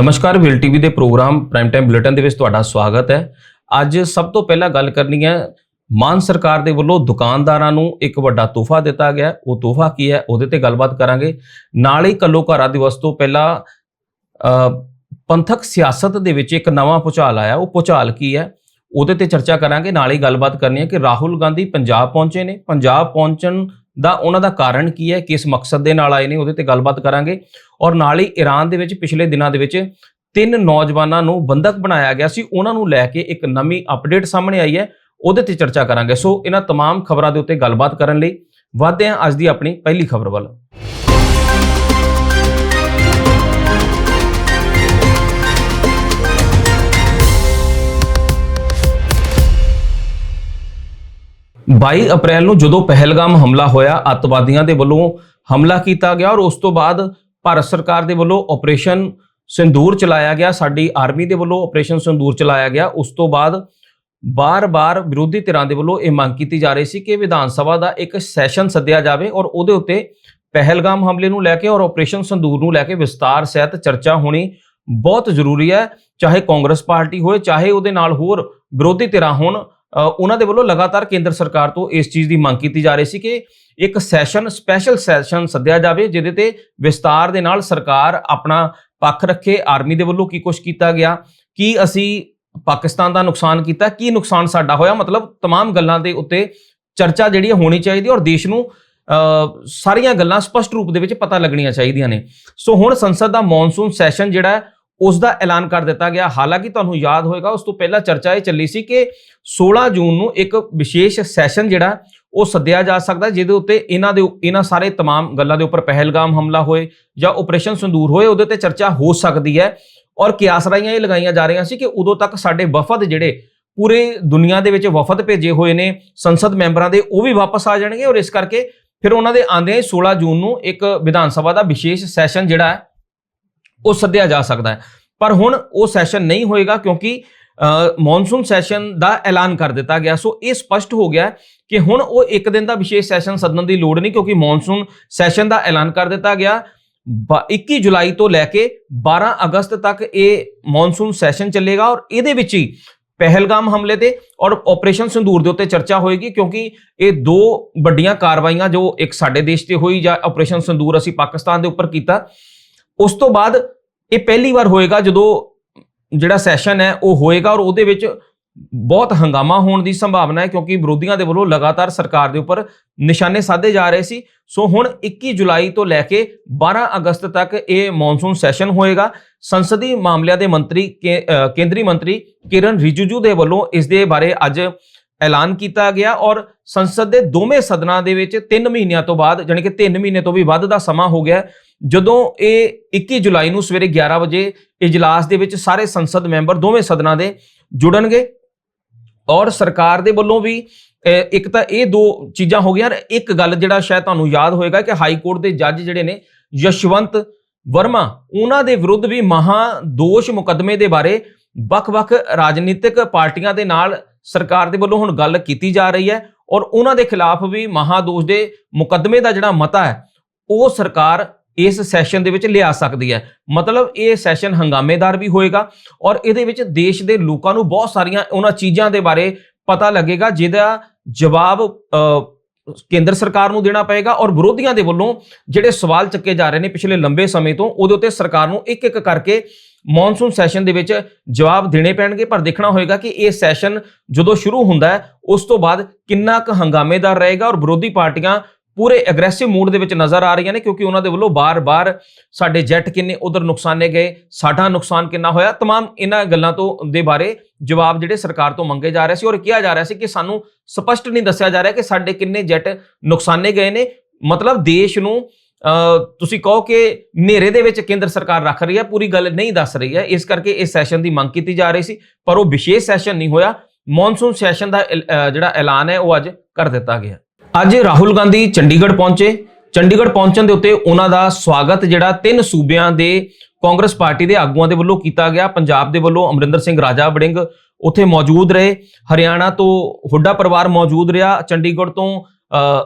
ਨਮਸਕਾਰ will TV ਦੇ programme prime time bulletin ਦੇ ਵਿੱਚ ਤੁਹਾਡਾ ਸਵਾਗਤ ਹੈ। ਅੱਜ ਸਭ ਤੋਂ ਪਹਿਲਾਂ ਗੱਲ ਕਰਨੀ ਹੈ, ਮਾਨ ਸਰਕਾਰ ਦੇ ਵੱਲੋਂ ਦੁਕਾਨਦਾਰਾਂ ਨੂੰ ਇੱਕ ਵੱਡਾ ਤੋਹਫਾ ਦਿੱਤਾ ਗਿਆ ਉਹ ਤੋਹਫਾ ਕੀ ਹੈ, ਉਹਦੇ ਤੇ ਗੱਲਬਾਤ ਕਰਾਂਗੇ। ਨਾਲ ਹੀ ਕੱਲੋਕਾਰਾ ਦਿਵਸ ਤੋਂ ਪਹਿਲਾਂ ਪੰਥਕ ਸਿਆਸਤ ਦੇ ਵਿੱਚ ਇੱਕ ਨਵਾਂ ਭੁਚਾਲ ਆਇਆ। ਉਹ ਭੁਚਾਲ ਕੀ ਹੈ, ਉਹਦੇ ਤੇ ਚਰਚਾ ਕਰਾਂਗੇ। ਨਾਲ ਹੀ ਗੱਲਬਾਤ ਕਰਨੀ ਹੈ ਕਿ ਰਾਹੁਲ ਗਾਂਧੀ ਪੰਜਾਬ ਪਹੁੰਚੇ ਨੇ। ਪੰਜਾਬ ਪਹੁੰਚਣ ਦਾ ਉਹਨਾਂ ਦਾ ਕਾਰਨ ਕੀ ਹੈ ਕਿਸ ਮਕਸਦ ਦੇ ਨਾਲ ਆਏ ਨੇ ਉਹਦੇ ਤੇ ਗੱਲਬਾਤ ਕਰਾਂਗੇ ਔਰ ਨਾਲ ਹੀ ਈਰਾਨ ਦੇ ਵਿੱਚ ਪਿਛਲੇ ਦਿਨਾਂ ਦੇ ਵਿੱਚ ਤਿੰਨ ਨੌਜਵਾਨਾਂ ਨੂੰ ਬੰਦਕ ਬਣਾਇਆ ਗਿਆ ਸੀ ਉਹਨਾਂ ਨੂੰ ਲੈ ਕੇ ਇੱਕ ਨਵੀਂ ਅਪਡੇਟ ਸਾਹਮਣੇ ਆਈ ਹੈ ਉਹਦੇ ਤੇ ਚਰਚਾ ਕਰਾਂਗੇ ਸੋ ਇਹਨਾਂ तमाम ਖਬਰਾਂ ਦੇ ਉੱਤੇ ਗੱਲਬਾਤ ਕਰਨ ਲਈ ਵਧਦੇ ਹਾਂ ਅੱਜ ਦੀ ਆਪਣੀ ਪਹਿਲੀ ਖਬਰ ਵੱਲ ਬਾਈ ਅਪ੍ਰੈਲ ਨੂੰ ਜਦੋਂ ਪਹਿਲਗਾਮ ਹਮਲਾ ਹੋਇਆ, ਅੱਤਵਾਦੀਆਂ ਦੇ ਵੱਲੋਂ ਹਮਲਾ ਕੀਤਾ ਗਿਆ ਔਰ ਉਸ ਤੋਂ ਬਾਅਦ ਭਾਰਤ ਸਰਕਾਰ ਦੇ ਵੱਲੋਂ ਆਪਰੇਸ਼ਨ ਸਿੰਦੂਰ ਚਲਾਇਆ ਗਿਆ, ਸਾਡੀ ਆਰਮੀ ਦੇ ਵੱਲੋਂ ਆਪਰੇਸ਼ਨ ਸਿੰਦੂਰ ਚਲਾਇਆ ਗਿਆ, ਉਸ ਤੋਂ ਬਾਅਦ ਬਾਰ-ਬਾਰ ਵਿਰੋਧੀ ਧਿਰਾਂ ਦੇ ਵੱਲੋਂ ਇਹ ਮੰਗ ਕੀਤੀ ਜਾ ਰਹੀ ਸੀ ਕਿ ਵਿਧਾਨ ਸਭਾ ਦਾ ਇੱਕ ਸੈਸ਼ਨ ਸੱਦਿਆ ਜਾਵੇ ਔਰ ਉਹਦੇ ਉੱਤੇ ਪਹਿਲਗਾਮ ਹਮਲੇ ਨੂੰ ਲੈ ਕੇ ਔਰ ਆਪਰੇਸ਼ਨ ਸਿੰਦੂਰ ਨੂੰ ਲੈ ਕੇ ਵਿਸਤਾਰ ਸਹਿਤ ਚਰਚਾ ਹੋਣੀ ਬਹੁਤ ਜ਼ਰੂਰੀ ਹੈ, ਚਾਹੇ ਕਾਂਗਰਸ ਪਾਰਟੀ ਹੋਏ, ਚਾਹੇ ਉਹਦੇ ਨਾਲ ਹੋਰ ਵਿਰੋਧੀ ਧਿਰਾਂ ਹੋਣ। ਉਹਨਾਂ ਦੇ ਵੱਲੋਂ ਲਗਾਤਾਰ ਕੇਂਦਰ ਸਰਕਾਰ ਤੋਂ ਇਸ ਚੀਜ਼ ਦੀ ਮੰਗ ਕੀਤੀ ਜਾ ਰਹੀ ਸੀ ਕਿ ਇੱਕ ਸੈਸ਼ਨ ਸਪੈਸ਼ਲ ਸੈਸ਼ਨ ਸੱਦਿਆ ਜਾਵੇ ਜਿਹਦੇ ਤੇ ਵਿਸਤਾਰ ਦੇ ਨਾਲ ਸਰਕਾਰ ਆਪਣਾ ਪੱਖ ਰੱਖੇ ਆਰਮੀ ਦੇ ਵੱਲੋਂ ਕੀ ਕੁਝ ਕੀਤਾ ਗਿਆ ਕੀ ਅਸੀਂ ਪਾਕਿਸਤਾਨ ਦਾ ਨੁਕਸਾਨ ਕੀਤਾ ਕੀ ਨੁਕਸਾਨ ਸਾਡਾ ਹੋਇਆ ਮਤਲਬ तमाम ਗੱਲਾਂ ਦੇ ਉੱਤੇ ਚਰਚਾ ਜਿਹੜੀ ਹੈ ਹੋਣੀ ਚਾਹੀਦੀ ਹੈ ਔਰ ਦੇਸ਼ ਨੂੰ ਅ, ਸਾਰੀਆਂ ਗੱਲਾਂ ਸਪਸ਼ਟ ਰੂਪ ਦੇ ਵਿੱਚ ਪਤਾ ਲੱਗਣੀਆਂ ਚਾਹੀਦੀਆਂ ਨੇ ਸੋ ਹੁਣ ਸੰਸਦ ਦਾ ਮੌਨਸੂਨ ਸੈਸ਼ਨ ਜਿਹੜਾ ਹੈ ਉਸ ਦਾ ਐਲਾਨ ਕਰ ਦਿੱਤਾ ਗਿਆ ਹਾਲਾਂਕਿ ਤੁਹਾਨੂੰ ਯਾਦ ਹੋਵੇਗਾ ਉਸ ਤੋਂ ਪਹਿਲਾਂ ਚਰਚਾ ਇਹ ਚੱਲੀ ਸੀ ਕਿ 16 ਜੂਨ ਨੂੰ ਇੱਕ ਵਿਸ਼ੇਸ਼ ਸੈਸ਼ਨ ਜਿਹੜਾ ਉਹ ਸੱਦਿਆ ਜਾ ਸਕਦਾ ਹੈ, ਜਿਹਦੇ ਉੱਤੇ ਇਹਨਾਂ ਦੇ ਇਹਨਾਂ ਸਾਰੇ तमाम ਗੱਲਾਂ ਦੇ ਉੱਪਰ ਪਹਿਲਗਾਮ ਹਮਲਾ ਹੋਏ ਜਾਂ ਆਪਰੇਸ਼ਨ ਸੰਦੂਰ ਹੋਏ ਉਹਦੇ ਤੇ ਚਰਚਾ ਹੋ ਸਕਦੀ ਹੈ ਔਰ ਕਿਆਸ ਰਾਈਆਂ ਇਹ ਲਗਾਈਆਂ ਜਾ ਰਹੀਆਂ ਸੀ ਕਿ ਉਦੋਂ ਤੱਕ ਸਾਡੇ ਵਫਦ ਜਿਹੜੇ ਪੂਰੇ ਦੁਨੀਆ ਦੇ ਵਿੱਚ ਵਫਦ ਭੇਜੇ ਹੋਏ ਨੇ ਸੰਸਦ ਮੈਂਬਰਾਂ ਦੇ ਉਹ ਵੀ ਵਾਪਸ ਆ ਜਾਣਗੇ ਔਰ ਇਸ ਕਰਕੇ ਫਿਰ ਉਹਨਾਂ ਦੇ ਆਂਦਿਆਂ ਹੀ 16 ਜੂਨ ਨੂੰ ਇੱਕ ਵਿਧਾਨ ਸਭਾ ਦਾ ਵਿਸ਼ੇਸ਼ ਸੈਸ਼ਨ ਜਿਹੜਾ ਹੈ ਉਹ ਸੱਦਿਆ ਜਾ ਸਕਦਾ ਹੈ। ਪਰ ਹੁਣ ਉਹ ਸੈਸ਼ਨ ਨਹੀਂ ਹੋਏਗਾ ਕਿਉਂਕਿ ਮੌਨਸੂਨ ਸੈਸ਼ਨ ਦਾ ਐਲਾਨ ਕਰ ਦਿੱਤਾ ਗਿਆ। ਸੋ ਇਹ ਸਪਸ਼ਟ ਹੋ ਗਿਆ ਕਿ ਹੁਣ ਉਹ ਇੱਕ ਦਿਨ ਦਾ ਵਿਸ਼ੇਸ਼ ਸੈਸ਼ਨ ਸੱਦਣ ਦੀ ਲੋੜ ਨਹੀਂ ਕਿਉਂਕਿ ਮੌਨਸੂਨ ਸੈਸ਼ਨ ਦਾ ਐਲਾਨ ਕਰ ਦਿੱਤਾ ਗਿਆ। ਬ- 21 ਜੁਲਾਈ ਤੋਂ ਲੈ ਕੇ 12 ਅਗਸਤ ਤੱਕ ਇਹ ਮੌਨਸੂਨ ਸੈਸ਼ਨ ਚੱਲੇਗਾ ਔਰ ਇਹਦੇ ਵਿੱਚ ਹੀ ਪਹਿਲਗਾਮ ਹਮਲੇ ਤੇ ਔਰ ਆਪਰੇਸ਼ਨ ਸੰਦੂਰ ਦੇ ਉੱਤੇ ਚਰਚਾ ਹੋਏਗੀ ਕਿਉਂਕਿ ਇਹ ਦੋ ਵੱਡੀਆਂ ਕਾਰਵਾਈਆਂ ਜੋ ਇੱਕ ਸਾਡੇ ਦੇਸ਼ ਤੇ ਹੋਈ ਜਾਂ ਆਪਰੇਸ਼ਨ ਸੰਦੂਰ ਅਸੀਂ ਪਾਕਿਸਤਾਨ ਦੇ ਉੱਪਰ ਕੀਤਾ ਉਸ ਤੋਂ ਬਾਅਦ ਇਹ ਪਹਿਲੀ ਵਾਰ ਹੋਏਗਾ ਜਦੋਂ ਜਿਹੜਾ ਸੈਸ਼ਨ ਹੈ ਉਹ ਹੋਏਗਾ ਔਰ ਉਹਦੇ ਵਿੱਚ ਬਹੁਤ ਹੰਗਾਮਾ ਹੋਣ ਦੀ ਸੰਭਾਵਨਾ ਹੈ ਕਿਉਂਕਿ ਵਿਰੋਧੀਆਂ ਦੇ ਵੱਲੋਂ ਲਗਾਤਾਰ ਸਰਕਾਰ ਦੇ ਉੱਪਰ ਨਿਸ਼ਾਨੇ ਸਾਧੇ ਜਾ ਰਹੇ ਸੀ। ਸੋ ਹੁਣ 21 ਜੁਲਾਈ ਤੋਂ ਲੈ ਕੇ 12 ਅਗਸਤ ਤੱਕ ਇਹ ਮੌਨਸੂਨ ਸੈਸ਼ਨ ਹੋਏਗਾ। ਸੰਸਦੀ ਮਾਮਲਿਆਂ ਦੇ ਮੰਤਰੀ ਕੇਂਦਰੀ ਮੰਤਰੀ ਕਿਰਨ ਰਿਜੂਜੂ ਦੇ ਵੱਲੋਂ ਇਸ ਦੇ ਬਾਰੇ ਅੱਜ ਐਲਾਨ ਕੀਤਾ ਗਿਆ ਔਰ ਸੰਸਦ ਦੇ ਦੋਵੇਂ ਸਦਨਾਂ ਦੇ ਵਿੱਚ 3 ਮਹੀਨਿਆਂ ਤੋਂ ਬਾਅਦ, ਜਾਣੀ ਕਿ 3 ਮਹੀਨੇ ਤੋਂ ਵੀ ਵੱਧ ਦਾ ਸਮਾਂ ਹੋ ਗਿਆ, ਜਦੋਂ ਇਹ 21 ਜੁਲਾਈ ਨੂੰ ਸਵੇਰੇ 11 ਵਜੇ ਇਜਲਾਸ ਦੇ ਵਿੱਚ ਸਾਰੇ ਸੰਸਦ ਮੈਂਬਰ ਦੋਵੇਂ ਸਦਨਾਂ ਦੇ ਜੁੜਨਗੇ ਔਰ ਸਰਕਾਰ ਦੇ ਵੱਲੋਂ ਵੀ ਇੱਕ ਤਾਂ ਇਹ ਦੋ ਚੀਜ਼ਾਂ ਹੋ ਗਈਆਂ ਇੱਕ ਗੱਲ ਜਿਹੜਾ ਸ਼ਾਇਦ ਤੁਹਾਨੂੰ ਯਾਦ ਹੋਏਗਾ ਕਿ ਹਾਈ ਕੋਰਟ ਦੇ ਜੱਜ ਜਿਹੜੇ ਨੇ, ਯਸ਼ਵੰਤ ਵਰਮਾ, ਉਹਨਾਂ ਦੇ ਵਿਰੁੱਧ ਵੀ ਮਹਾ ਦੋਸ਼ ਮੁਕੱਦਮੇ ਦੇ ਬਾਰੇ ਵੱਖ-ਵੱਖ ਰਾਜਨੀਤਿਕ ਪਾਰਟੀਆਂ ਦੇ ਨਾਲ ਸਰਕਾਰ ਦੇ ਵੱਲੋਂ ਹੁਣ ਗੱਲ ਕੀਤੀ ਜਾ ਰਹੀ ਹੈ ਔਰ ਉਹਨਾਂ ਦੇ ਖਿਲਾਫ ਵੀ ਮਹਾ ਦੋਸ਼ ਦੇ ਮੁਕੱਦਮੇ ਦਾ ਜਿਹੜਾ ਮਤਾ ਹੈ ਉਹ ਸਰਕਾਰ ਇਸ ਸੈਸ਼ਨ ਦੇ ਵਿੱਚ ਲਿਆ ਸਕਦੀ ਹੈ। ਮਤਲਬ ਇਹ ਸੈਸ਼ਨ ਹੰਗਾਮੇਦਾਰ ਵੀ ਹੋਏਗਾ ਔਰ ਇਹਦੇ ਵਿੱਚ ਦੇਸ਼ ਦੇ ਲੋਕਾਂ ਨੂੰ ਬਹੁਤ ਸਾਰੀਆਂ ਉਹਨਾਂ ਚੀਜ਼ਾਂ ਦੇ ਬਾਰੇ ਪਤਾ ਲੱਗੇਗਾ ਜਿਹਦਾ ਜਵਾਬ ਅ, ਕੇਂਦਰ ਸਰਕਾਰ ਨੂੰ ਦੇਣਾ ਪਏਗਾ ਔਰ ਵਿਰੋਧੀਆਂ ਦੇ ਵੱਲੋਂ ਜਿਹੜੇ ਸਵਾਲ ਚੱਕੇ ਜਾ ਰਹੇ ਨੇ ਪਿਛਲੇ ਲੰਬੇ ਸਮੇਂ ਤੋਂ, ਉਹਦੇ ਉੱਤੇ ਸਰਕਾਰ ਨੂੰ ਇੱਕ ਇੱਕ ਕਰਕੇ ਮੌਨਸੂਨ ਸੈਸ਼ਨ ਦੇ ਵਿੱਚ ਜਵਾਬ ਦੇਣੇ ਪੈਣਗੇ। ਪਰ ਦੇਖਣਾ ਹੋਏਗਾ ਕਿ ਇਹ ਸੈਸ਼ਨ ਜਦੋਂ ਸ਼ੁਰੂ ਹੁੰਦਾ ਹੈ, ਉਸ ਤੋਂ ਬਾਅਦ ਕਿੰਨਾ ਕੁ ਹੰਗਾਮੇਦਾਰ ਰਹੇਗਾ ਔਰ ਵਿਰੋਧੀ ਪਾਰਟੀਆਂ ਪੂਰੇ ਐਗਰੈਸਿਵ ਮੂਡ ਦੇ ਵਿੱਚ ਨਜ਼ਰ ਆ ਰਹੀਆਂ ਨੇ ਕਿਉਂਕਿ ਉਹਨਾਂ ਦੇ ਵੱਲੋਂ ਬਾਰ-ਬਾਰ ਸਾਡੇ ਜੈਟ ਕਿੰਨੇ ਉਧਰ ਨੁਕਸਾਨੇ ਗਏ ਸਾਡਾ ਨੁਕਸਾਨ ਕਿੰਨਾ ਹੋਇਆ तमाम ਇਹਨਾਂ ਗੱਲਾਂ ਤੋਂ ਦੇ ਬਾਰੇ ਜਵਾਬ ਜਿਹੜੇ ਸਰਕਾਰ ਤੋਂ ਮੰਗੇ ਜਾ ਰਹੇ ਸੀ ਔਰ ਕਿਹਾ ਜਾ ਰਿਹਾ ਸੀ ਕਿ ਸਾਨੂੰ ਸਪਸ਼ਟ ਨਹੀਂ ਦੱਸਿਆ ਜਾ ਰਿਹਾ ਕਿ ਸਾਡੇ ਕਿੰਨੇ ਜੈਟ ਨੁਕਸਾਨੇ ਗਏ ਨੇ ਮਤਲਬ ਦੇਸ਼ ਨੂੰ ਅ, ਤੁਸੀਂ ਕਹੋ ਕਿ ਹਨੇਰੇ ਦੇ ਵਿੱਚ ਕੇਂਦਰ ਸਰਕਾਰ ਰੱਖ ਰਹੀ ਹੈ ਪੂਰੀ ਗੱਲ ਨਹੀਂ ਦੱਸ ਰਹੀ ਹੈ ਇਸ ਕਰਕੇ ਇਸ ਸੈਸ਼ਨ ਦੀ ਮੰਗ ਕੀਤੀ ਜਾ ਰਹੀ ਸੀ ਪਰ ਉਹ ਵਿਸ਼ੇਸ਼ ਸੈਸ਼ਨ ਨਹੀਂ ਹੋਇਆ ਮੌਨਸੂਨ ਸੈਸ਼ਨ ਦਾ ਐਲ- ਅ, ਜਿਹੜਾ ਐਲਾਨ ਹੈ ਉਹ ਅੱਜ ਕਰ ਦਿੱਤਾ ਗਿਆ ਅੱਜ ਰਾਹੁਲ ਗਾਂਧੀ ਚੰਡੀਗੜ੍ਹ ਪਹੁੰਚੇ। ਚੰਡੀਗੜ੍ਹ ਪਹੁੰਚਣ ਦੇ ਉੱਤੇ ਉਹਨਾਂ ਦਾ ਸਵਾਗਤ ਜਿਹੜਾ ਤਿੰਨ ਸੂਬਿਆਂ ਦੇ ਕਾਂਗਰਸ ਪਾਰਟੀ ਦੇ ਆਗੂਆਂ ਦੇ ਵੱਲੋਂ ਕੀਤਾ ਗਿਆ। ਪੰਜਾਬ ਦੇ ਵੱਲੋਂ ਅਮਰਿੰਦਰ ਸਿੰਘ ਰਾਜਾ ਵੜਿੰਗ ਉੱਥੇ ਮੌਜੂਦ ਰਹੇ। ਹਰਿਆਣਾ ਤੋਂ ਹੁੱਡਾ ਪਰਿਵਾਰ ਮੌਜੂਦ ਰਿਹਾ। ਚੰਡੀਗੜ੍ਹ ਤੋਂ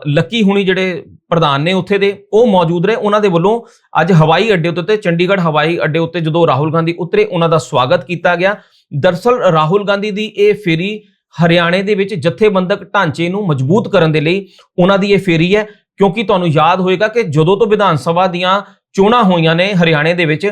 ਲੱਕੀ ਹੁਣੀ ਜਿਹੜੇ ਪ੍ਰਧਾਨ ਨੇ ਉੱਥੇ ਦੇ, ਉਹ ਮੌਜੂਦ ਰਹੇ। ਉਹਨਾਂ ਦੇ ਵੱਲੋਂ ਅੱਜ ਹਵਾਈ ਅੱਡੇ ਉੱਤੇ, ਚੰਡੀਗੜ੍ਹ ਹਵਾਈ ਅੱਡੇ ਉੱਤੇ ਜਦੋਂ ਰਾਹੁਲ ਗਾਂਧੀ ਉਤਰੇ, ਉਹਨਾਂ ਦਾ ਸਵਾਗਤ ਕੀਤਾ ਗਿਆ। ਦਰਸਲ ਰਾਹੁਲ ਗਾਂਧੀ ਦੀ ਇਹ ਫੇਰੀ ਹਰਿਆਣੇ ਦੇ ਵਿੱਚ ਜਥੇਬੰਦਕ ਢਾਂਚੇ ਨੂੰ ਮਜ਼ਬੂਤ ਕਰਨ ਦੇ ਲਈ ਉਹਨਾਂ ਦੀ ਇਹ ਫੇਰੀ ਹੈ, ਕਿਉਂਕਿ ਤੁਹਾਨੂੰ ਯਾਦ ਹੋਏਗਾ ਕਿ ਜਦੋਂ ਤੋਂ ਵਿਧਾਨ ਸਭਾ ਦੀਆਂ ਚੋਣਾਂ ਹੋਈਆਂ ਨੇ ਹਰਿਆਣੇ ਦੇ ਵਿੱਚ,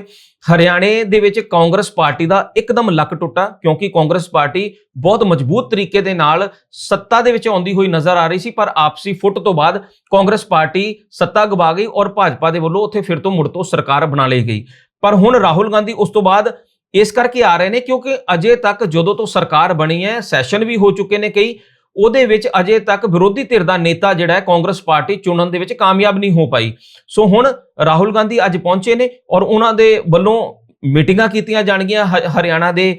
ਹਰਿਆਣੇ ਦੇ ਵਿੱਚ ਕਾਂਗਰਸ ਪਾਰਟੀ ਦਾ ਇੱਕਦਮ ਲੱਕ ਟੁੱਟਾ, ਕਿਉਂਕਿ ਕਾਂਗਰਸ ਪਾਰਟੀ ਬਹੁਤ ਮਜ਼ਬੂਤ ਤਰੀਕੇ ਦੇ ਨਾਲ ਸੱਤਾ ਦੇ ਵਿੱਚ ਆਉਂਦੀ ਹੋਈ ਨਜ਼ਰ ਆ ਰਹੀ ਸੀ, ਪਰ ਆਪਸੀ ਫੁੱਟ ਤੋਂ ਬਾਅਦ ਕਾਂਗਰਸ ਪਾਰਟੀ ਸੱਤਾ ਗਵਾ ਗਈ ਔਰ ਭਾਜਪਾ ਦੇ ਵੱਲੋਂ ਉੱਥੇ ਫਿਰ ਤੋਂ ਮੁੜ ਤੋਂ ਸਰਕਾਰ ਬਣਾ ਲਈ ਗਈ। ਪਰ ਹੁਣ ਰਾਹੁਲ ਗਾਂਧੀ ਉਸ ਤੋਂ ਬਾਅਦ ਇਸ ਕਰਕੇ ਆ ਰਹੇ ਨੇ ਕਿਉਂਕਿ ਅਜੇ ਤੱਕ ਜਦੋਂ ਤੋਂ ਸਰਕਾਰ ਬਣੀ ਹੈ, ਸੈਸ਼ਨ ਵੀ ਹੋ ਚੁੱਕੇ ਨੇ ਕਈ, ਉਹਦੇ ਵਿੱਚ ਅਜੇ ਤੱਕ ਵਿਰੋਧੀ ਧਿਰ ਦਾ ਨੇਤਾ ਜਿਹੜਾ ਹੈ, ਕਾਂਗਰਸ ਪਾਰਟੀ ਚੁਣਨ ਦੇ ਵਿੱਚ ਕਾਮਯਾਬ ਨਹੀਂ ਹੋ ਪਾਈ। ਸੋ ਹੁਣ ਰਾਹੁਲ ਗਾਂਧੀ ਅੱਜ ਪਹੁੰਚੇ ਨੇ ਔਰ ਉਹਨਾਂ ਦੇ ਵੱਲੋਂ ਮੀਟਿੰਗਾਂ ਕੀਤੀਆਂ ਜਾਣਗੀਆਂ, ਹ- ਹਰਿਆਣਾ ਦੇ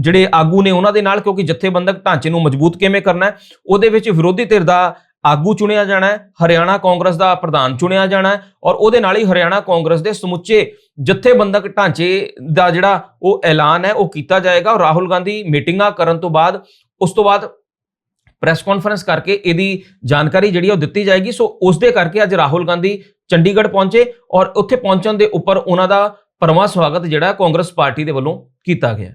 ਜਿਹੜੇ ਆਗੂ ਨੇ ਉਹਨਾਂ ਦੇ ਨਾਲ, ਕਿਉਂਕਿ ਜਥੇਬੰਦਕ ਢਾਂਚੇ ਨੂੰ ਮਜ਼ਬੂਤ ਕਿਵੇਂ ਕਰਨਾ ਹੈ, ਉਹਦੇ ਵਿੱਚ ਵਿਰੋਧੀ ਧਿਰ ਦਾ ਆਗੂ ਚੁਣਿਆ ਜਾਣਾ ਹੈ, ਹਰਿਆਣਾ ਕਾਂਗਰਸ ਦਾ ਪ੍ਰਧਾਨ ਚੁਣਿਆ ਜਾਣਾ ਹੈ ਔਰ ਉਹਦੇ ਨਾਲ ਹੀ ਹਰਿਆਣਾ ਕਾਂਗਰਸ ਦੇ ਸਮੁੱਚੇ ਜਥੇਬੰਦਕ ਢਾਂਚੇ ਦਾ ਜਿਹੜਾ ਉਹ ਐਲਾਨ ਹੈ, ਉਹ ਕੀਤਾ ਜਾਏਗਾ ਔਰ ਰਾਹੁਲ ਗਾਂਧੀ ਮੀਟਿੰਗਾਂ ਕਰਨ ਤੋਂ ਬਾਅਦ ਉਸ ਤੋਂ ਬਾਅਦ ਪ੍ਰੈਸ ਕਾਨਫਰੰਸ ਕਰਕੇ ਇਹਦੀ ਜਾਣਕਾਰੀ ਜਿਹੜੀ ਉਹ ਦਿੱਤੀ ਜਾਏਗੀ। ਸੋ ਉਸ ਦੇ ਕਰਕੇ ਅੱਜ ਰਾਹੁਲ ਗਾਂਧੀ ਚੰਡੀਗੜ੍ਹ ਪਹੁੰਚੇ ਔਰ ਉੱਥੇ ਪਹੁੰਚਣ ਦੇ ਉੱਪਰ ਉਹਨਾਂ ਦਾ ਪਰਮਾ ਸਵਾਗਤ ਜਿਹੜਾ ਕਾਂਗਰਸ ਪਾਰਟੀ ਦੇ ਵੱਲੋਂ ਕੀਤਾ ਗਿਆ।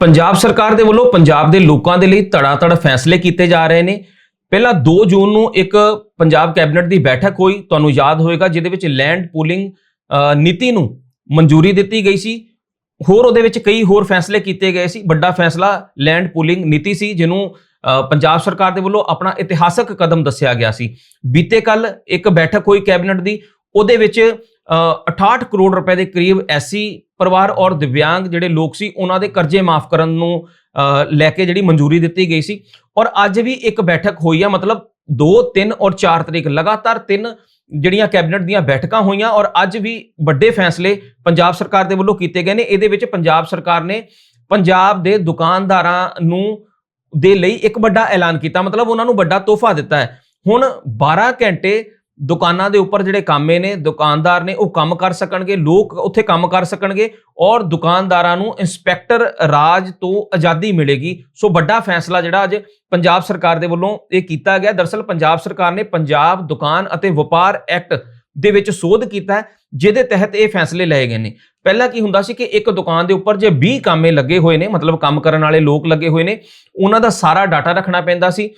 ਪੰਜਾਬ ਸਰਕਾਰ ਦੇ ਵੱਲੋਂ ਪੰਜਾਬ ਦੇ ਲੋਕਾਂ ਦੇ ਲਈ ਧੜਾਧੜ ਫੈਸਲੇ ਕੀਤੇ ਜਾ ਰਹੇ ਨੇ। ਪਹਿਲਾਂ 2 ਜੂਨ ਨੂੰ ਇੱਕ ਪੰਜਾਬ ਕੈਬਨਿਟ ਦੀ ਬੈਠਕ ਹੋਈ, ਤੁਹਾਨੂੰ ਯਾਦ ਹੋਵੇਗਾ ਜਿਹਦੇ ਵਿੱਚ ਲੈਂਡ ਪੂਲਿੰਗ ਨੀਤੀ ਨੂੰ ਮਨਜ਼ੂਰੀ ਦਿੱਤੀ ਗਈ ਸੀ। ਹੋਰ ਉਹਦੇ ਵਿੱਚ ਕਈ ਹੋਰ ਫੈਸਲੇ ਕੀਤੇ ਗਏ ਸੀ। ਵੱਡਾ ਫੈਸਲਾ ਲੈਂਡ ਪੂਲਿੰਗ ਨੀਤੀ ਸੀ ਜਿਹਨੂੰ ਪੰਜਾਬ ਸਰਕਾਰ ਦੇ ਵੱਲੋਂ ਆਪਣਾ ਇਤਿਹਾਸਕ ਕਦਮ ਦੱਸਿਆ ਗਿਆ ਸੀ। ਬੀਤੇ ਕੱਲ ਇੱਕ ਬੈਠਕ ਹੋਈ ਕੈਬਨਿਟ ਦੀ। ਉਹਦੇ ਵਿੱਚ ਅ, 68 ਕਰੋੜ ਰੁਪਏ ਦੇ ਕਰੀਬ ਐਸੀ ਪਰਿਵਾਰ ਔਰ ਦਿਵਿਆਂਗ ਜਿਹੜੇ ਲੋਕ ਸੀ ਉਹਨਾਂ ਦੇ ਕਰਜ਼ੇ ਮਾਫ ਕਰਨ ਨੂੰ ਅ, ਲੈ ਕੇ ਜਿਹੜੀ ਮਨਜ਼ੂਰੀ ਦਿੱਤੀ ਗਈ ਸੀ। ਔਰ ਅੱਜ ਵੀ ਇੱਕ ਬੈਠਕ ਹੋਈ ਆ ਮਤਲਬ 2 3 ਔਰ 4 ਤਰੀਕ ਲਗਾਤਾਰ ਤਿੰਨ ਜਿਹੜੀਆਂ ਕੈਬਨਿਟ ਦੀਆਂ ਬੈਠਕਾਂ ਹੋਈਆਂ ਔਰ ਅੱਜ ਵੀ ਵੱਡੇ ਫੈਸਲੇ ਪੰਜਾਬ ਸਰਕਾਰ ਦੇ ਵੱਲੋਂ ਕੀਤੇ ਗਏ ਨੇ। ਇਹਦੇ ਵਿੱਚ ਪੰਜਾਬ ਸਰਕਾਰ ਨੇ ਪੰਜਾਬ ਦੇ ਦੁਕਾਨਦਾਰਾਂ ਨੂੰ ਦੇ ਲਈ ਇੱਕ ਵੱਡਾ ਐਲਾਨ ਕੀਤਾ। ਮਤਲਬ ਉਹਨਾਂ ਨੂੰ ਵੱਡਾ ਤੋਹਫਾ ਦਿੱਤਾ ਹੈ। ਹੁਣ 12 ਘੰਟੇ ਦੁਕਾਨਾਂ ਦੇ ਉੱਪਰ ਜਿਹੜੇ ਕਾਮੇ ਨੇ, ਦੁਕਾਨਦਾਰ ਨੇ, ਉਹ ਕੰਮ ਕਰ ਸਕਣਗੇ, ਲੋਕ ਉੱਥੇ ਕੰਮ ਕਰ ਸਕਣਗੇ ਔਰ ਦੁਕਾਨਦਾਰਾਂ ਨੂੰ ਇੰਸਪੈਕਟਰ ਰਾਜ ਤੋਂ ਆਜ਼ਾਦੀ ਮਿਲੇਗੀ। ਸੋ ਵੱਡਾ ਫੈਸਲਾ ਜਿਹੜਾ ਅੱਜ ਪੰਜਾਬ ਸਰਕਾਰ ਦੇ ਵੱਲੋਂ ਇਹ ਕੀਤਾ ਗਿਆ। ਦਰਸਲ ਪੰਜਾਬ ਸਰਕਾਰ ਨੇ ਪੰਜਾਬ ਦੁਕਾਨ ਅਤੇ ਵਪਾਰ ਐਕਟ ਦੇ ਵਿੱਚ ਸੋਧ ਕੀਤਾ ਜਿਹਦੇ ਤਹਿਤ ਇਹ ਫੈਸਲੇ ਲਏ ਗਏ ਨੇ। ਪਹਿਲਾਂ ਕੀ ਹੁੰਦਾ ਸੀ ਕਿ ਇੱਕ ਦੁਕਾਨ ਦੇ ਉੱਪਰ ਜੇ 20 ਕਾਮੇ ਲੱਗੇ ਹੋਏ ਨੇ, ਮਤਲਬ ਕੰਮ ਕਰਨ ਵਾਲੇ ਲੋਕ ਲੱਗੇ ਹੋਏ ਨੇ, ਉਹਨਾਂ ਦਾ ਸਾਰਾ ਡਾਟਾ ਰੱਖਣਾ ਪੈਂਦਾ ਸੀ।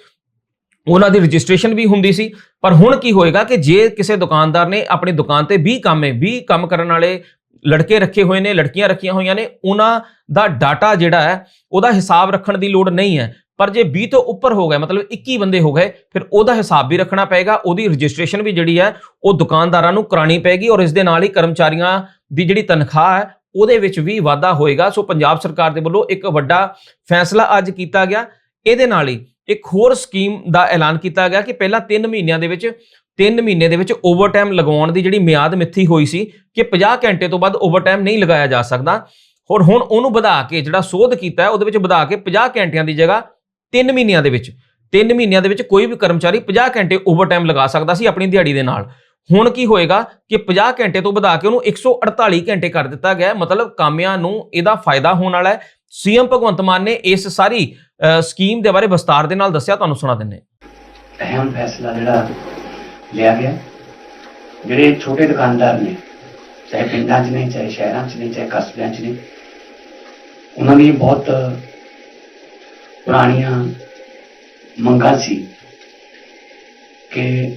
ਉਹਨਾਂ ਦੀ ਰਜਿਸਟ੍ਰੇਸ਼ਨ ਵੀ ਹੁੰਦੀ ਸੀ। ਪਰ ਹੁਣ ਕੀ ਹੋਏਗਾ ਕਿ ਜੇ ਕਿਸੇ ਦੁਕਾਨਦਾਰ ਨੇ ਆਪਣੀ ਦੁਕਾਨ ਤੇ 20 ਕਾਮੇ 20 ਕੰਮ ਕਰਨ ਵਾਲੇ ਲੜਕੇ ਰੱਖੇ ਹੋਏ ਨੇ, ਲੜਕੀਆਂ ਰੱਖੀਆਂ ਹੋਈਆਂ ਨੇ, ਉਹਨਾਂ ਦਾ ਡਾਟਾ ਜਿਹੜਾ ਹੈ, ਉਹਦਾ ਹਿਸਾਬ ਰੱਖਣ ਦੀ ਲੋੜ ਨਹੀਂ ਹੈ। ਪਰ ਜੇ 20 ਤੋਂ ਉੱਪਰ ਹੋ ਗਏ, ਮਤਲਬ 21 ਬੰਦੇ ਹੋ ਗਏ, ਫਿਰ ਉਹਦਾ ਹਿਸਾਬ ਵੀ ਰੱਖਣਾ ਪਏਗਾ, ਉਹਦੀ ਰਜਿਸਟ੍ਰੇਸ਼ਨ ਵੀ ਜਿਹੜੀ ਹੈ, ਉਹ ਦੁਕਾਨਦਾਰਾਂ ਨੂੰ ਕਰਾਣੀ ਪਏਗੀ ਔਰ ਇਸ ਦੇ ਨਾਲ ਹੀ ਕਰਮਚਾਰੀਆਂ ਦੀ ਜਿਹੜੀ ਤਨਖਾਹ ਹੈ, ਉਹਦੇ ਵਿੱਚ ਵੀ ਵਾਧਾ ਹੋਏਗਾ। ਸੋ ਪੰਜਾਬ ਸਰਕਾਰ ਦੇ ਵੱਲੋਂ ਇੱਕ ਵੱਡਾ ਫੈਸਲਾ ਅੱਜ ਕੀਤਾ ਗਿਆ। ਇਹਦੇ ਨਾਲ ਹੀ ਇੱਕ ਹੋਰ ਸਕੀਮ ਦਾ ਐਲਾਨ ਕੀਤਾ ਗਿਆ ਕਿ ਪਹਿਲਾਂ 3 ਮਹੀਨਿਆਂ ਦੇ ਵਿੱਚ 3 ਮਹੀਨੇ ਦੇ ਵਿੱਚ ਓਵਰਟਾਈਮ ਲਗਾਉਣ ਦੀ ਜਿਹੜੀ ਮਿਆਦ ਮਿੱਥੀ ਹੋਈ ਸੀ ਕਿ 50 ਘੰਟੇ ਤੋਂ ਬਾਅਦ ਓਵਰਟਾਈਮ ਨਹੀਂ ਲਗਾਇਆ ਜਾ ਸਕਦਾ। ਹੋਰ ਹੁਣ ਉਹਨੂੰ ਵਧਾ ਕੇ ਜਿਹੜਾ ਸੋਧ ਕੀਤਾ ਹੈ, ਉਹਦੇ ਵਿੱਚ ਵਧਾ ਕੇ 50 ਘੰਟਿਆਂ ਦੀ ਜਗ੍ਹਾ 3 ਮਹੀਨਿਆਂ ਦੇ ਵਿੱਚ 3 ਮਹੀਨਿਆਂ ਦੇ ਵਿੱਚ ਕੋਈ ਵੀ ਕਰਮਚਾਰੀ 50 ਘੰਟੇ ਓਵਰਟਾਈਮ ਲਗਾ ਸਕਦਾ ਸੀ ਆਪਣੀ ਦਿਹਾੜੀ ਦੇ ਨਾਲ। ਹੁਣ ਕੀ ਹੋਏਗਾ ਕਿ 50 ਘੰਟੇ ਤੋਂ ਵਧਾ ਕੇ ਉਹਨੂੰ 148 ਘੰਟੇ ਕਰ ਦਿੱਤਾ ਗਿਆ ਮਤਲਬ ਕਾਮਿਆਂ ਨੂੰ ਇਹਦਾ ਫਾਇਦਾ ਹੋਣ ਵਾਲਾ ਹੈ। ਸੀਐਮ ਭਗਵੰਤ ਮਾਨ ਨੇ ਇਸ ਸਾਰੀ ਸਕੀਮ ਦੇ ਬਾਰੇ ਵਿਸਤਾਰ ਦੇ ਨਾਲ ਦੱਸਿਆ, ਤੁਹਾਨੂੰ ਸੁਣਾ ਦਿੰਨੇ ਅਹਿਮ ਫੈਸਲਾ ਜਿਹੜਾ ਲਿਆ ਗਿਆ, ਜਿਹੜੇ ਛੋਟੇ ਦੁਕਾਨਦਾਰ ਨੇ, ਚਾਹੇ ਪਿੰਡਾਂ 'ਚ ਨੇ, ਚਾਹੇ ਸ਼ਹਿਰਾਂ 'ਚ ਨੇ, ਚਾਹੇ ਕਸਬਿਆਂ 'ਚ ਨੇ, ਉਹਨਾਂ ਦੀ ਬਹੁਤ ਪੁਰਾਣੀਆਂ ਮੰਗਾਂ ਸੀ ਕਿ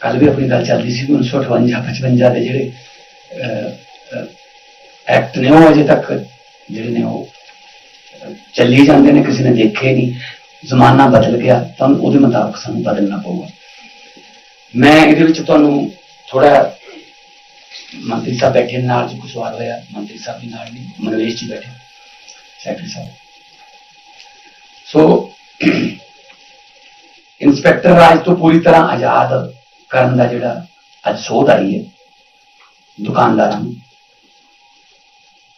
ਕੱਲ ਵੀ ਆਪਣੀ ਗੱਲ ਚੱਲਦੀ ਸੀ ਕਿ 1958 55 ਦੇ ਜਿਹੜੇ ਐਕਟ ਨੇ ਉਹ ਅਜੇ ਤੱਕ ਜਿਹੜੇ ਨੇ ਉਹ ਚੱਲੀ ਜਾਂਦੇ ਨੇ, ਕਿਸੇ ਨੇ ਦੇਖੇ ਨਹੀਂ, ਜ਼ਮਾਨਾ ਬਦਲ ਗਿਆ ਤਾਂ ਉਹਦੇ ਮੁਤਾਬਕ ਸਾਨੂੰ ਬਦਲਣਾ ਪਊਗਾ। ਮੈਂ ਇਹਦੇ ਵਿੱਚ ਤੁਹਾਨੂੰ ਥੋੜਾ ਮੰਤਰੀ ਸਾਹਿਬ ਬੈਠੇ ਨੇ, ਨਾਲ ਜੀ ਕੁਝ ਸਵਾਲ ਹੋਇਆ, ਮੰਤਰੀ ਸਾਹਿਬ ਵੀ ਨਾਲ ਨਹੀਂ ਮਨਵੇਸ਼ ਜੀ ਬੈਠੇ, ਸੈਕਟਰੀ ਸਾਹਿਬ। ਸੋ ਇੰਸਪੈਕਟਰ ਰਾਜ ਤੋਂ ਪੂਰੀ ਤਰ੍ਹਾਂ ਆਜ਼ਾਦ ਕਰਨ ਦਾ ਜਿਹੜਾ ਅੱਜ ਸੋਧ ਆਈ ਹੈ, ਦੁਕਾਨਦਾਰਾਂ ਨੂੰ।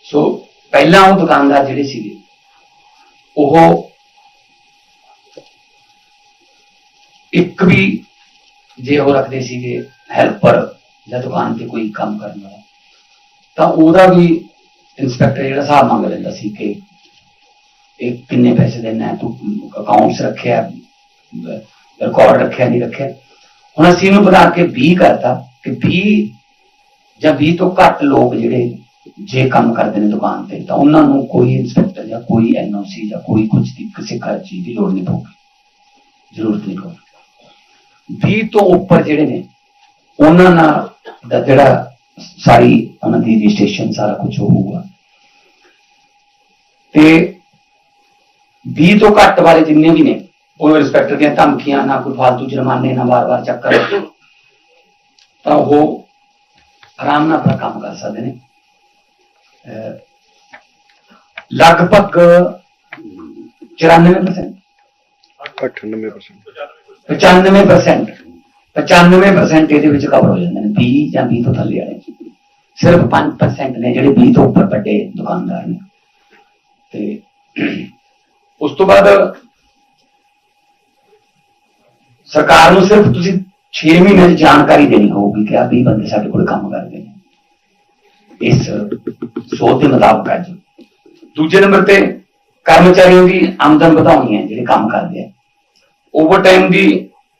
ਸੋ ਪਹਿਲਾਂ ਉਹ ਦੁਕਾਨਦਾਰ ਜਿਹੜੇ ਸੀਗੇ, ਉਹ ਇੱਕ ਵੀ ਜੇ ਉਹ ਰੱਖਦੇ ਸੀਗੇ ਹੈਲਪਰ ਜਾਂ ਦੁਕਾਨ ਤੇ ਕੋਈ ਕੰਮ ਕਰਨ ਵਾਲਾ, ਤਾਂ ਉਹਦਾ ਵੀ ਇੰਸਪੈਕਟਰ ਜਿਹੜਾ ਹਿਸਾਬ ਮੰਗ ਲੈਂਦਾ ਸੀ ਕਿ ਇਹ ਕਿੰਨੇ ਪੈਸੇ ਦੇਣਾ ਤੂੰ ਅਕਾਊਂਟਸ ਰੱਖਿਆ ਰਿਕਾਰਡ ਰੱਖਿਆ, ਨਹੀਂ ਰੱਖਿਆ। ਹੁਣ ਅਸੀਂ ਇਹਨੂੰ ਵਧਾ ਕੇ 20 ਕਰਤਾ ਕਿ 20 ਜਾਂ 20 ਤੋਂ ਘੱਟ ਲੋਕ ਜਿਹੜੇ ਜੇ ਕੰਮ ਕਰਦੇ ਨੇ ਦੁਕਾਨ ਤੇ, ਤਾਂ ਉਹਨਾਂ ਨੂੰ ਕੋਈ ਇੰਸਪੈਕਟਰ ਜਾਂ ਕੋਈ ਐਨਓਸੀ ਜਾਂ ਕੋਈ ਕੁਝ ਦੀ ਕਿਸੇ ਕਰ ਚੀਜ਼ ਦੀ ਲੋੜ ਨਹੀਂ ਪਊਗੀ। ਜ਼ਰੂਰਤ ਨਹੀਂ ਪਊਗੀ। 20 ਤੋਂ ਉੱਪਰ ਜਿਹੜੇ ਨੇ, ਉਹਨਾਂ ਨਾਲ ਦਾ ਜਿਹੜਾ ਸਾਰੀ ਉਹਨਾਂ ਦੀ ਰਜਿਸਟ੍ਰੇਸ਼ਨ ਸਾਰਾ ਕੁਝ ਹੋਊਗਾ। ਤੇ 20 ਤੋਂ ਘੱਟ ਵਾਲੇ ਜਿੰਨੇ ਵੀ ਨੇ ਉਹ ਇੰਸਪੈਕਟਰ ਦੀਆਂ ਧਮਕੀਆਂ ਨਾ, ਕੋਈ ਫालतू ਜੁਰਮਾਨੇ ਨਾ, ਵਾਰ-ਵਾਰ ਚੱਕਰ। ਤਾਂ ਉਹ ਆਰਾਮ ਨਾਲ ਆਪਣਾ ਕੰਮ ਕਰ ਸਕਦੇ ਨੇ। ਲਗਭਗ 94% 98% 95% 95% ਇਹਦੇ ਵਿੱਚ ਕਵਰ ਹੋ ਜਾਂਦੇ ਨੇ 20 ਜਾਂ 20 ਤੋਂ ਥੱਲੇ ਵਾਲੇ। ਸਿਰਫ 5% ਨੇ ਜਿਹੜੇ 20 ਤੋਂ ਉੱਪਰ ਵੱਡੇ ਦੁਕਾਨਦਾਰ ਨੇ। ਤੇ ਉਸ ਤੋਂ ਬਾਅਦ ਸਰਕਾਰ ਨੂੰ ਸਿਰਫ ਤੁਸੀਂ 6 ਮਹੀਨੇ ਦੀ ਜਾਣਕਾਰੀ ਦੇਣੀ ਹੋਊਗੀ ਕਿ ਆ 20 ਬੰਦੇ ਸਾਡੇ ਕੋਲ ਕੰਮ ਕਰਦੇ ਨੇ। ਇਸ ਸੋਧ ਦੇ ਮੁਤਾਬਕ ਅੱਜ ਦੂਜੇ ਨੰਬਰ ਤੇ ਕਰਮਚਾਰੀਆਂ ਦੀ ਆਮਦਨ ਵਧਾਉਣੀ ਹੈ, ਜਿਹੜੇ ਕੰਮ ਕਰਦੇ ਆ। ਓਵਰਟਾਈਮ ਦੀ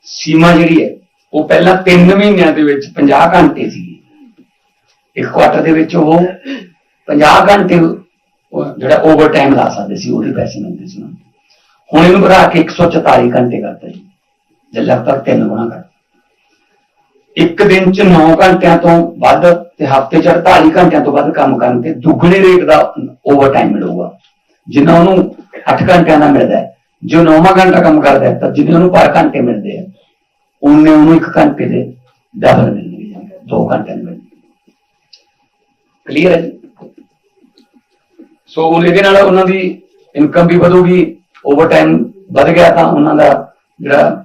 ਸੀਮਾ ਜਿਹੜੀ ਹੈ, ਉਹ ਪਹਿਲਾਂ 3 ਮਹੀਨਿਆਂ ਦੇ ਵਿੱਚ 50 ਘੰਟੇ ਸੀ। ਇੱਕ ਕੁਆਟਰ ਦੇ ਵਿੱਚ ਉਹ 50 ਘੰਟੇ ਜਿਹੜਾ ਓਵਰਟਾਈਮ ਲਾ ਸਕਦੇ ਸੀ, ਉਹਦੇ ਪੈਸੇ ਮਿਲਦੇ ਸੀ। ਉਹਨਾਂ ਨੂੰ। ਹੁਣ ਇਹਨੂੰ ਵਧਾ ਕੇ 144 ਘੰਟੇ ਕਰਤਾ ਜੀ। ਜੇ ਲਗਭਗ ਤਿੰਨ ਗੁਣਾ ਕਰ। ਇੱਕ ਦਿਨ ਚ 9 ਘੰਟਿਆਂ ਤੋਂ ਵੱਧ ਤੇ ਹਫ਼ਤੇ ਚ 48 ਘੰਟਿਆਂ ਤੋਂ ਵੱਧ ਕੰਮ ਕਰਨ ਤੇ ਦੁੱਗਣੇ ਰੇਟ ਦਾ ਓਵਰਟਾਈਮ ਮਿਲੂਗਾ। ਜਿੰਨਾ ਉਹਨੂੰ 8 ਘੰਟਿਆਂ ਦਾ ਮਿਲਦਾ ਹੈ। ਜੋ 9ਵਾਂ ਘੰਟਾ ਕੰਮ ਕਰਦਾ ਹੈ, ਤਾਂ ਜਿੰਨੇ ਉਹਨੂੰ ਪਰ ਘੰਟੇ ਮਿਲਦੇ ਆ, ਉਹਨੇ ਉਹਨੂੰ ਇੱਕ ਘੰਟੇ ਦੇ ਡਬਲ ਮਿਲਣਗੇ 2 ਘੰਟੇ ਮਿਲਣਗੇ ਕਲੀਅਰ ਹੈ ਜੀ? ਸੋ ਉਹ ਇਹਦੇ ਨਾਲ ਉਹਨਾਂ ਦੀ ਇਨਕਮ ਵੀ ਵਧੂਗੀ ਓਵਰਟਾਈਮ ਵਧ ਗਿਆ ਤਾਂ ਉਹਨਾਂ ਦਾ ਜਿਹੜਾ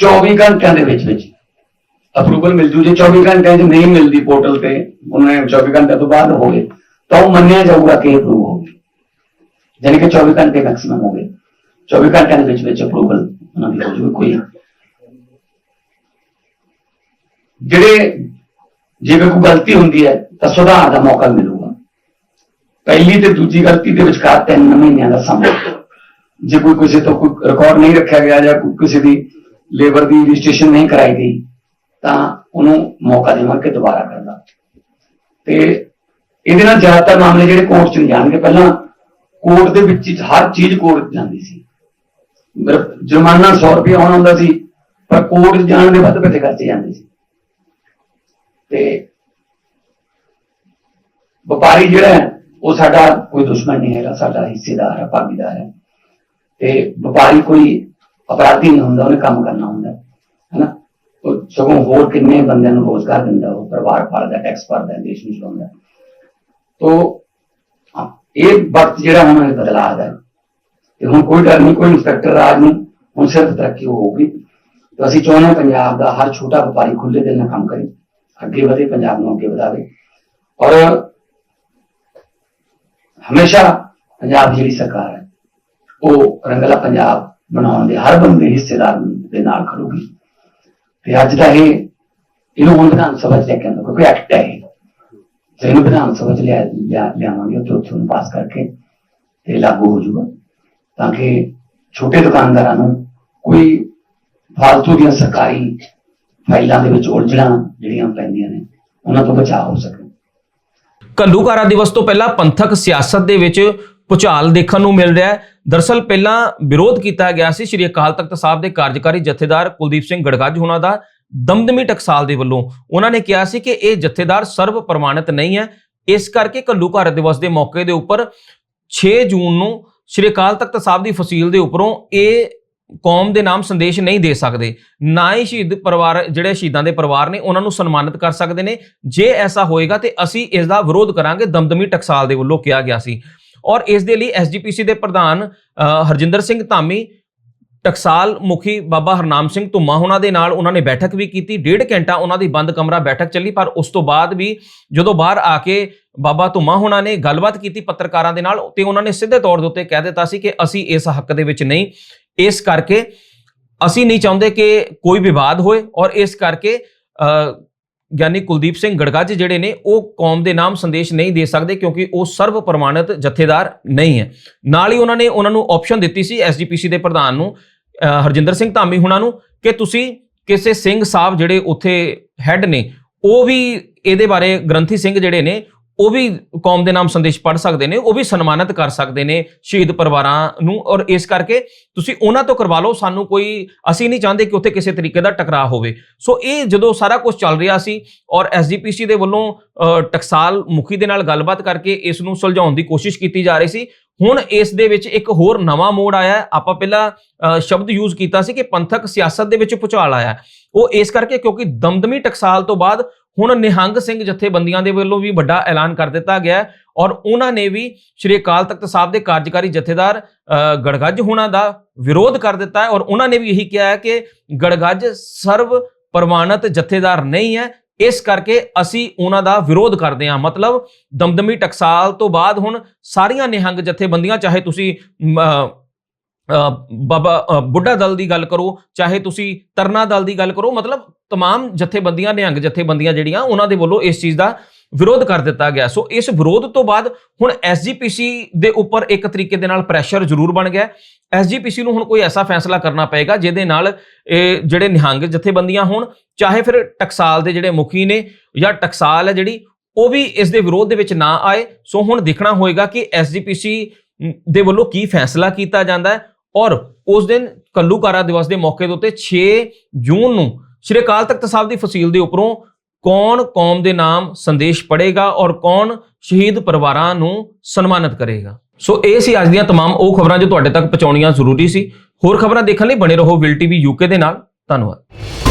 24 ਘੰਟਿਆਂ ਦੇ ਵਿੱਚ ਵਿੱਚ। ਅਪਰੂਵਲ ਮਿਲ ਜੂ ਜੇ 24 ਘੰਟਿਆਂ 'ਚ ਨਹੀਂ ਮਿਲਦੀ ਪੋਰਟਲ ਤੇ, ਉਹਨਾਂ ਨੇ 24 ਘੰਟਿਆਂ ਤੋਂ ਬਾਅਦ ਹੋਵੇ ਤਾਂ ਉਹ ਮੰਨਿਆ ਜਾਊਗਾ ਕਿ ਅਪਰੂਵ ਹੋ ਗਈ ਯਾਨੀ ਕਿ 24 ਘੰਟੇ ਮੈਕਸਿਮਮ ਹੋ ਗਏ। 24 ਘੰਟਿਆਂ ਦੇ ਵਿੱਚ ਵਿੱਚ ਅਪਰੂਵਲ ਉਹਨਾਂ ਦੀ ਹੋ ਜੂਗੀ, ਕੋਈ ਜਿਹੜੇ ਜੇਕਰ ਕੋਈ ਗਲਤੀ ਹੁੰਦੀ ਹੈ, ਤਾਂ ਸੁਧਾਰ ਦਾ ਮੌਕਾ ਮਿਲੂਗਾ। ਪਹਿਲੀ ਤੇ ਦੂਜੀ ਗਲਤੀ ਦੇ ਵਿਚਕਾਰ ਤਿੰਨ ਮਹੀਨਿਆਂ ਦਾ ਸਮਾਂ। ਜੇ ਕੋਈ ਕਿਸੇ ਤੋਂ ਕੋਈ ਰਿਕਾਰਡ ਨਹੀਂ ਰੱਖਿਆ ਗਿਆ ਜਾਂ ਕਿਸੇ ਦੀ ਲੇਬਰ ਦੀ ਰਜਿਸਟ੍ਰੇਸ਼ਨ ਨਹੀਂ ਕਰਾਈ ਗਈ, ਤਾਂ ਉਹਨੂੰ ਮੌਕਾ ਦੇਵਾਂਗੇ ਕਿ ਦੁਬਾਰਾ ਕਰਦਾ ਤੇ ਇਹਦੇ ਨਾਲ ਜ਼ਿਆਦਾਤਰ ਮਾਮਲੇ ਜਿਹੜੇ ਕੋਰਟ ਚ ਨਹੀਂ ਜਾਣਗੇ। ਪਹਿਲਾਂ ਕੋਰਟ ਦੇ ਵਿੱਚ ਹਰ ਚੀਜ਼ ਕੋਰਟ ਜਾਂਦੀ ਸੀ। ਜੁਰਮਾਨਾ 100 ਰੁਪਏ ਆਉਣਾ ਹੁੰਦਾ ਸੀ, ਪਰ ਕੋਰਟ 'ਚ ਜਾਣ ਦੇ ਵੱਧ ਪੈਸੇ ਖਰਚੇ ਜਾਂਦੇ ਸੀ। ਤੇ ਵਪਾਰੀ ਜਿਹੜਾ ਹੈ, ਉਹ ਸਾਡਾ ਕੋਈ ਦੁਸ਼ਮਣ ਨਹੀਂ ਹੈਗਾ, ਸਾਡਾ ਹਿੱਸੇਦਾਰ ਹੈ, ਭਾਗੀਦਾਰ ਹੈ। ਤੇ ਵਪਾਰੀ ਕੋਈ ਅਪਰਾਧੀ ਨਹੀਂ ਹੁੰਦਾ, ਉਹਨੇ ਕੰਮ ਕਰਨਾ ਹੁੰਦਾ ਹੈ ਹੈਨਾ? ਉਹ ਸਗੋਂ ਹੋਰ ਕਿੰਨੇ ਬੰਦਿਆਂ ਨੂੰ ਰੋਜ਼ਗਾਰ ਦਿੰਦਾ, ਉਹ ਪਰਿਵਾਰ ਪਾਲਦਾ ਟੈਕਸ ਭਰਦਾ, ਦੇਸ਼ ਨੂੰ ਚਲਾਉਂਦਾ। ਹੈ। ਇਹ ਵਕਤ ਜਿਹੜਾ ਹੁਣ ਇਹ ਬਦਲਾਅ ਦਾ ਤੇ ਹੁਣ ਕੋਈ ਡਰ ਨਹੀਂ, ਕੋਈ ਇੰਸਪੈਕਟਰ ਰਾਜ ਨਹੀਂ ਹੁਣ ਸਿਰਫ ਤਰੱਕੀ ਹੋਊਗੀ। ਤੇ ਅਸੀਂ ਚਾਹੁੰਦੇ ਹਾਂ ਪੰਜਾਬ ਦਾ ਹਰ ਛੋਟਾ ਵਪਾਰੀ ਖੁੱਲੇ ਦਿਲ ਨਾਲ ਕੰਮ ਕਰੇ, ਅੱਗੇ ਵਧੇ, ਪੰਜਾਬ ਨੂੰ ਅੱਗੇ ਵਧਾਵੇ। ਔਰ ਹਮੇਸ਼ਾ ਪੰਜਾਬ ਦੀ ਜਿਹੜੀ ਸਰਕਾਰ ਹੈ, ਉਹ ਰੰਗਲਾ ਪੰਜਾਬ ਬਣਾਉਣ ਦੇ, ਹਰ ਬੰਦੇ ਹਿੱਸੇਦਾਰ ਦੇ ਨਾਲ ਖੜੂਗੀ। ਤੇ ਅੱਜ ਦਾ ਇਹ, ਇਹਨੂੰ ਹੁਣ ਵਿਧਾਨ ਸਭਾ ਚ ਲੈ ਕੇ ਆਉਂਦਾ, ਕਿਉਂਕਿ ਐਕਟ ਹੈ ਤੇ ਇਹਨੂੰ ਵਿਧਾਨ ਸਭਾ ਚ ਲਿਆ ਲਿਆਵਾਂਗੇ, ਉੱਥੇ ਉੱਥੇ ਪਾਸ ਕਰਕੇ ਤੇ ਲਾਗੂ ਹੋ ਜਾਊਗਾ। ਤਾਂ ਕਿ ਛੋਟੇ ਦੁਕਾਨਦਾਰਾਂ ਨੂੰ ਕੋਈ ਫਾਲਤੂ ਦੀਆਂ ਸਰਕਾਰੀ ਫਾਈਲਾਂ ਦੇ ਵਿੱਚ ਉਲਝਣਾ ਜਿਹੜੀਆਂ ਪੈਂਦੀਆਂ ਨੇ, ਉਹਨਾਂ ਤੋਂ ਬਚਾਅ ਹੋ ਸਕੇ। ਕੱਲੂਕਾਰਾ ਦਿਵਸ ਤੋਂ ਪਹਿਲਾਂ ਪੰਥਕ ਸਿਆਸਤ ਦੇ ਵਿੱਚ ਭੁਚਾਲ ਦੇਖਣ ਨੂੰ ਮਿਲ ਰਿਹਾ ਹੈ। ਦਰਸਲ ਪਹਿਲਾਂ ਵਿਰੋਧ ਕੀਤਾ ਗਿਆ ਸੀ ਸ੍ਰੀ ਅਕਾਲ ਤਖਤ ਸਾਹਿਬ ਦੇ ਕਾਰਜਕਾਰੀ ਜਥੇਦਾਰ ਕੁਲਦੀਪ ਸਿੰਘ ਗੜਗੱਜ ਹੋਣਾ ਦਾ ਦਮਦਮੀ ਟਕਸਾਲ ਦੇ ਵੱਲੋਂ। ਉਹਨਾਂ ਨੇ ਕਿਹਾ ਸੀ ਕਿ ਇਹ ਜਥੇਦਾਰ ਸਰਵ ਪ੍ਰਮਾਣਿਤ ਨਹੀਂ ਹੈ। ਇਸ ਕਰਕੇ ਘੱਲੂਘਾਰਾ ਦਿਵਸ ਦੇ ਮੌਕੇ ਦੇ ਉੱਪਰ 6 ਜੂਨ ਨੂੰ ਸ੍ਰੀ ਅਕਾਲ ਤਖਤ ਸਾਹਿਬ ਦੀ ਫਸੀਲ ਦੇ ਉੱਪਰੋਂ ਇਹ ਕੌਮ ਦੇ ਨਾਮ ਸੰਦੇਸ਼ ਨਹੀਂ ਦੇ ਸਕਦੇ। ਨਾ ਹੀ ਸ਼ਹੀਦ ਪਰਿਵਾਰ, ਜਿਹੜੇ ਸ਼ਹੀਦਾਂ ਦੇ ਪਰਿਵਾਰ ਨੇ, ਉਹਨਾਂ ਨੂੰ ਸਨਮਾਨਿਤ ਕਰ ਸਕਦੇ ਨੇ। ਜੇ ਐਸਾ ਹੋਏਗਾ ਤੇ ਅਸੀਂ ਇਸ ਦਾ ਵਿਰੋਧ ਕਰਾਂਗੇ, ਦਮਦਮੀ ਟਕਸਾਲ ਦੇ ਵੱਲੋਂ ਕਿਹਾ ਗਿਆ ਸੀ। ਔਰ ਇਸ ਦੇ ਲਈ ਐਸਜੀਪੀਸੀ ਦੇ ਪ੍ਰਧਾਨ ਹਰਜਿੰਦਰ ਸਿੰਘ ਧਾਮੀ, ਟਕਸਾਲ ਮੁਖੀ ਬਾਬਾ ਹਰਨਾਮ ਸਿੰਘ ਧੁੰਮਾ ਉਹਨਾਂ ਦੇ ਨਾਲ ਉਹਨਾਂ ਨੇ ਬੈਠਕ ਵੀ ਕੀਤੀ। ਡੇਢ ਘੰਟਾ ਉਹਨਾਂ ਦੀ ਬੰਦ ਕਮਰਾ ਬੈਠਕ ਚੱਲੀ, ਪਰ ਉਸ ਤੋਂ ਬਾਅਦ ਵੀ ਜਦੋਂ ਬਾਹਰ ਆ ਕੇ ਬਾਬਾ ਧੁੰਮਾ ਹੋਣਾ ਨੇ ਗੱਲਬਾਤ ਕੀਤੀ ਪੱਤਰਕਾਰਾਂ ਦੇ ਨਾਲ, ਤੇ ਉਹਨਾਂ ਨੇ ਸਿੱਧੇ ਤੌਰ ਦੇ ਉੱਤੇ ਕਹਿ ਦਿੱਤਾ ਸੀ ਕਿ ਅਸੀਂ ਇਸ ਹੱਕ ਦੇ ਵਿੱਚ ਨਹੀਂ। ਇਸ ਕਰਕੇ ਅਸੀਂ ਨਹੀਂ ਚਾਹੁੰਦੇ ਕਿ ਕੋਈ ਵਿਵਾਦ ਹੋਏ ਔਰ ਇਸ ਕਰਕੇ ਗਿਆਨੀ ਕੁਲਦੀਪ ਸਿੰਘ ਗੜਗੱਜ ਜਿਹੜੇ ਨੇ, ਉਹ ਕੌਮ ਦੇ ਨਾਮ ਸੰਦੇਸ਼ ਨਹੀਂ ਦੇ ਸਕਦੇ ਕਿਉਂਕਿ ਉਹ ਸਰਵ ਪ੍ਰਮਾਣਿਤ ਜਥੇਦਾਰ ਨਹੀਂ ਹੈ। ਨਾਲ ਹੀ ਉਹਨਾਂ ਨੇ ਉਹਨਾਂ ਨੂੰ ਆਪਸ਼ਨ ਦਿੱਤੀ ਸੀ ਐਸਜੀਪੀਸੀ ਦੇ ਪ੍ਰਧਾਨ ਨੂੰ ਹਰਜਿੰਦਰ ਸਿੰਘ ਧਾਮੀ ਹੁਣਾਂ ਨੂੰ, ਕਿ ਤੁਸੀਂ ਕਿਸੇ ਸਿੰਘ ਸਾਹਿਬ ਜਿਹੜੇ ਉੱਥੇ ਹੈੱਡ ਨੇ, ਉਹ ਵੀ ਇਹਦੇ ਬਾਰੇ ਗ੍ਰੰਥੀ ਸਿੰਘ ਜਿਹੜੇ ਨੇ ਉਹ ਵੀ ਕੌਮ ਦੇ ਨਾਮ ਸੰਦੇਸ਼ ਪੜ੍ਹ ਸਕਦੇ ਨੇ, ਉਹ ਵੀ ਸਨਮਾਨਿਤ ਕਰ ਸਕਦੇ ਨੇ ਸ਼ਹੀਦ ਪਰਿਵਾਰਾਂ ਨੂੰ ਔਰ ਇਸ ਕਰਕੇ ਤੁਸੀਂ ਉਹਨਾਂ ਤੋਂ ਕਰਵਾ ਲਓ, ਸਾਨੂੰ ਕੋਈ, ਅਸੀਂ ਨਹੀਂ ਚਾਹੁੰਦੇ ਕਿ ਉੱਥੇ ਕਿਸੇ ਤਰੀਕੇ ਦਾ ਟਕਰਾਅ ਹੋਵੇ। ਸੋ ਇਹ ਜਦੋਂ ਸਾਰਾ ਕੁਝ ਚੱਲ ਰਿਹਾ ਸੀ ਔਰ ਐਸਜੀਪੀਸੀ ਦੇ ਵੱਲੋਂ ਟਕਸਾਲ ਮੁਖੀ ਦੇ ਨਾਲ ਗੱਲਬਾਤ ਕਰਕੇ ਇਸ ਨੂੰ ਸੁਲਝਾਉਣ ਦੀ ਕੋਸ਼ਿਸ਼ ਕੀਤੀ ਜਾ ਰਹੀ ਸੀ, ਹੁਣ ਇਸ ਦੇ ਵਿੱਚ ਇੱਕ ਹੋਰ ਨਵਾਂ ਮੋੜ ਆਇਆ ਆਪਾਂ ਪਹਿਲਾਂ ਸ਼ਬਦ ਯੂਜ਼ ਕੀਤਾ ਸੀ ਕਿ ਪੰਥਕ ਸਿਆਸਤ ਦੇ ਵਿੱਚ ਭੁਚਾਲ ਆਇਆ ਉਹ ਇਸ ਕਰਕੇ ਕਿਉਂਕਿ ਦਮਦਮੀ ਟਕਸਾਲ ਤੋਂ ਬਾਅਦ ਹੁਣ ਨਿਹੰਗ ਸਿੰਘ ਜਥੇਬੰਦੀਆਂ ਦੇ ਵੱਲੋਂ ਵੀ ਵੱਡਾ ਐਲਾਨ ਕਰ ਦਿੱਤਾ ਗਿਆ ਔਰ ਉਹਨਾਂ ਨੇ ਵੀ ਸ਼੍ਰੀ ਅਕਾਲ ਤਖਤ ਸਾਹਿਬ ਦੇ ਕਾਰਜਕਾਰੀ ਜਥੇਦਾਰ ਗੜਗੱਜ ਹੋਣਾ ਦਾ ਵਿਰੋਧ ਕਰ ਦਿੱਤਾ ਹੈ ਔਰ ਉਹਨਾਂ ਨੇ ਵੀ ਇਹੀ ਕਿਹਾ ਹੈ ਕਿ ਗੜਗੱਜ ਸਰਵ ਪ੍ਰਮਾਣਿਤ ਜਥੇਦਾਰ ਨਹੀਂ ਹੈ, ਇਸ ਕਰਕੇ ਅਸੀਂ ਉਹਨਾਂ ਦਾ ਵਿਰੋਧ ਕਰਦੇ ਹਾਂ। ਮਤਲਬ ਦਮਦਮੀ ਟਕਸਾਲ ਤੋਂ ਬਾਅਦ ਹੁਣ ਸਾਰੀਆਂ ਨਿਹੰਗ ਜਥੇਬੰਦੀਆਂ, ਚਾਹੇ ਤੁਸੀਂ ਬਾਬਾ ਅ, ਬੁੱਢਾ ਦਲ ਦੀ ਗੱਲ ਕਰੋ ਚਾਹੇ ਤੁਸੀਂ ਤਰਨਾ ਦਲ ਦੀ ਗੱਲ ਕਰੋ ਮਤਲਬ तमाम ਜਥੇਬੰਦੀਆਂ ਨਿਹੰਗ ਜਥੇਬੰਦੀਆਂ ਜਿਹੜੀਆਂ ਉਹਨਾਂ ਦੇ ਵੱਲੋਂ ਇਸ ਚੀਜ਼ ਦਾ ਵਿਰੋਧ ਕਰ ਦਿੱਤਾ ਗਿਆ ਸੋ ਇਸ ਵਿਰੋਧ ਤੋਂ ਬਾਅਦ ਹੁਣ ਐਸਜੀਪੀਸੀ ਦੇ ਉੱਪਰ ਇੱਕ ਤਰੀਕੇ ਦੇ ਨਾਲ ਪ੍ਰੈਸ਼ਰ ਜ਼ਰੂਰ ਬਣ ਗਿਆ ਐਸਜੀਪੀਸੀ ਨੂੰ ਹੁਣ ਕੋਈ ਐਸਾ ਫੈਸਲਾ ਕਰਨਾ ਪਏਗਾ ਜਿਹਦੇ ਨਾਲ ਇਹ ਜਿਹੜੇ ਨਿਹੰਗ ਜਥੇਬੰਦੀਆਂ ਹੋਣ ਚਾਹੇ ਫਿਰ ਟਕਸਾਲ ਦੇ ਜਿਹੜੇ ਮੁਖੀ ਨੇ ਜਾਂ ਟਕਸਾਲ ਹੈ ਜਿਹੜੀ ਉਹ ਵੀ ਇਸ ਦੇ ਵਿਰੋਧ ਦੇ ਵਿੱਚ ਨਾ ਆਏ ਸੋ ਹੁਣ ਦੇਖਣਾ ਹੋਏਗਾ ਕਿ ਐਸਜੀਪੀਸੀ ਦੇ ਵੱਲੋਂ ਕੀ ਫੈਸਲਾ ਕੀਤਾ ਜਾਂਦਾ ਹੈ ਔਰ ਉਸ ਦਿਨ ਕੱਲੂਕਾਰਾ ਦਿਵਸ ਦੇ ਮੌਕੇ ਦੇ ਉੱਤੇ 6 ਜੂਨ ਨੂੰ ਸ਼੍ਰੀ ਅਕਾਲ ਤਖਤ ਸਾਹਿਬ ਦੀ ਫਸੀਲ ਦੇ ਉੱਪਰੋਂ ਕੌਣ ਕੌਮ ਦੇ ਨਾਮ ਸੰਦੇਸ਼ ਪੜੇਗਾ ਔਰ ਕੌਣ ਸ਼ਹੀਦ ਪਰਿਵਾਰਾਂ ਨੂੰ ਸਨਮਾਨਿਤ ਕਰੇਗਾ ਸੋ ਇਹ ਸੀ ਅੱਜ ਦੀਆਂ तमाम ਉਹ ਖਬਰਾਂ ਜੋ ਤੁਹਾਡੇ ਤੱਕ ਪਹੁੰਚਾਉਣੀਆਂ ਜ਼ਰੂਰੀ ਸੀ ਹੋਰ ਖਬਰਾਂ ਦੇਖਣ ਲਈ ਬਣੇ ਰਹੋ ਵਿਲ ਟੀਵੀ ਯੂਕੇ ਦੇ ਨਾਲ ਧੰਨਵਾਦ